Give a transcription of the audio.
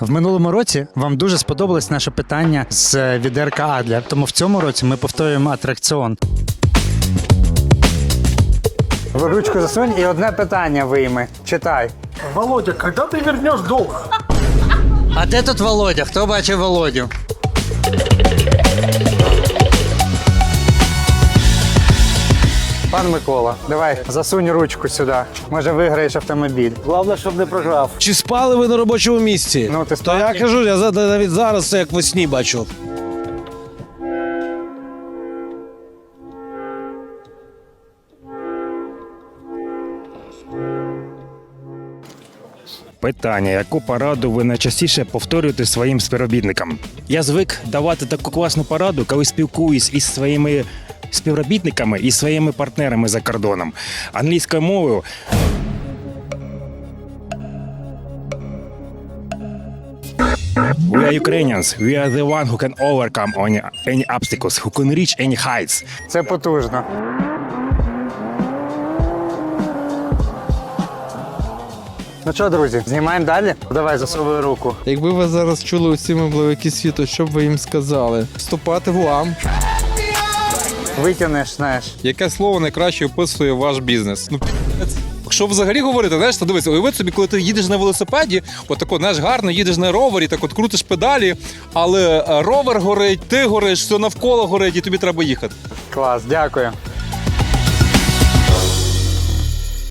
В минулому році вам дуже сподобалось наше питання з відерка Адлер. Тому в цьому році ми повторюємо атракціон. Ручку засунь і одне питання вийми. Читай. Володя, коли ти вернеш долг? А де тут Володя? Хто бачив Володю? Пан Микола, давай засунь ручку сюди. Може виграєш автомобіль. Главное, чтобы не програв. Чи спали ви на робочому місці? Ну, ти То я кажу, я за- навіть зараз це як во сні бачу. Питання: яку пораду ви найчастіше повторюєте своїм співробітникам? Я звик давати таку класну пораду, коли спілкуюсь із своїми співробітниками і своїми партнерами за кордоном. Англійською мовою. We are Ukrainians. We are the one who can overcome any, any obstacles, who can reach any heights. Це потужно. Ну що, друзі, знімаємо далі? Давай засовуй руку. Якби ви зараз чули усі мобливики світу, що б ви їм сказали? Вступати в УАМ. Витягнеш, знаєш. Яке слово найкраще описує ваш бізнес? Ну, пі***ць. Якщо взагалі говорити, знаєш, то дивись, уяви собі, коли ти їдеш на велосипеді, от знаєш, гарно їдеш на ровері, так от крутиш педалі, але е, ровер горить, ти гориш, все навколо горить, і тобі треба їхати. Клас, дякую.